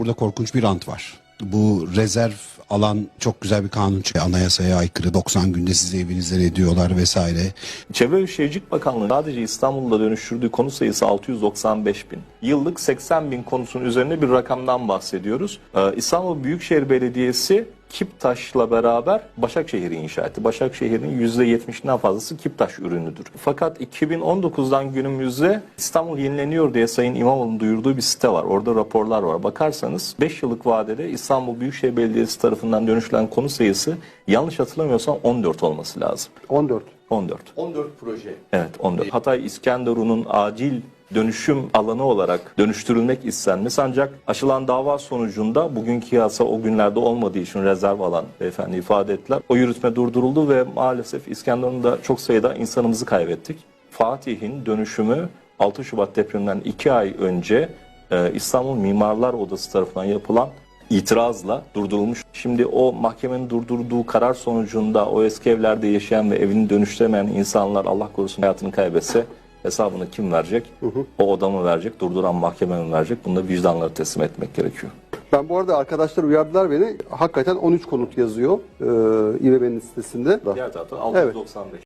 burada korkunç bir rant var. Bu rezerv alan çok güzel bir kanun. Anayasaya aykırı 90 günde sizi evinizden ediyorlar vesaire. Çevre ve Şehircilik Bakanlığı sadece İstanbul'da dönüştürdüğü konu sayısı 695 bin. Yıllık 80 bin konusunun üzerine bir rakamdan bahsediyoruz. Ee, İstanbul Büyükşehir Belediyesi Kiptaş'la beraber Başakşehir'i inşa etti. Başakşehir'in %70'inden fazlası Kiptaş ürünüdür. Fakat 2019'dan günümüzde İstanbul yenileniyor diye Sayın İmamoğlu'nun duyurduğu bir site var. Orada raporlar var. Bakarsanız 5 yıllık vadede İstanbul Büyükşehir Belediyesi tarafından dönüştürülen konu sayısı yanlış hatırlamıyorsam 14 olması lazım. 14. 14. 14 proje. Evet 14. Hatay İskenderun'un acil dönüşüm alanı olarak dönüştürülmek istenmesi ancak açılan dava sonucunda bugünkü yasa o günlerde olmadığı için rezerv alan beyefendi ifade ettiler. O yürütme durduruldu ve maalesef İskenderun'da çok sayıda insanımızı kaybettik. Fatih'in dönüşümü 6 Şubat depreminden 2 ay önce e, İstanbul Mimarlar Odası tarafından yapılan itirazla durdurulmuş. Şimdi o mahkemenin durdurduğu karar sonucunda o eski evlerde yaşayan ve evini dönüştüremeyen insanlar Allah korusun hayatını kaybetse hesabını kim verecek? O oda mı verecek? Durduran mahkeme mi verecek? Bunu da vicdanları teslim etmek gerekiyor. Ben bu arada arkadaşlar uyardılar beni. Hakikaten 13 konut yazıyor e, İBB'nin sitesinde. Diğer taraftan 695.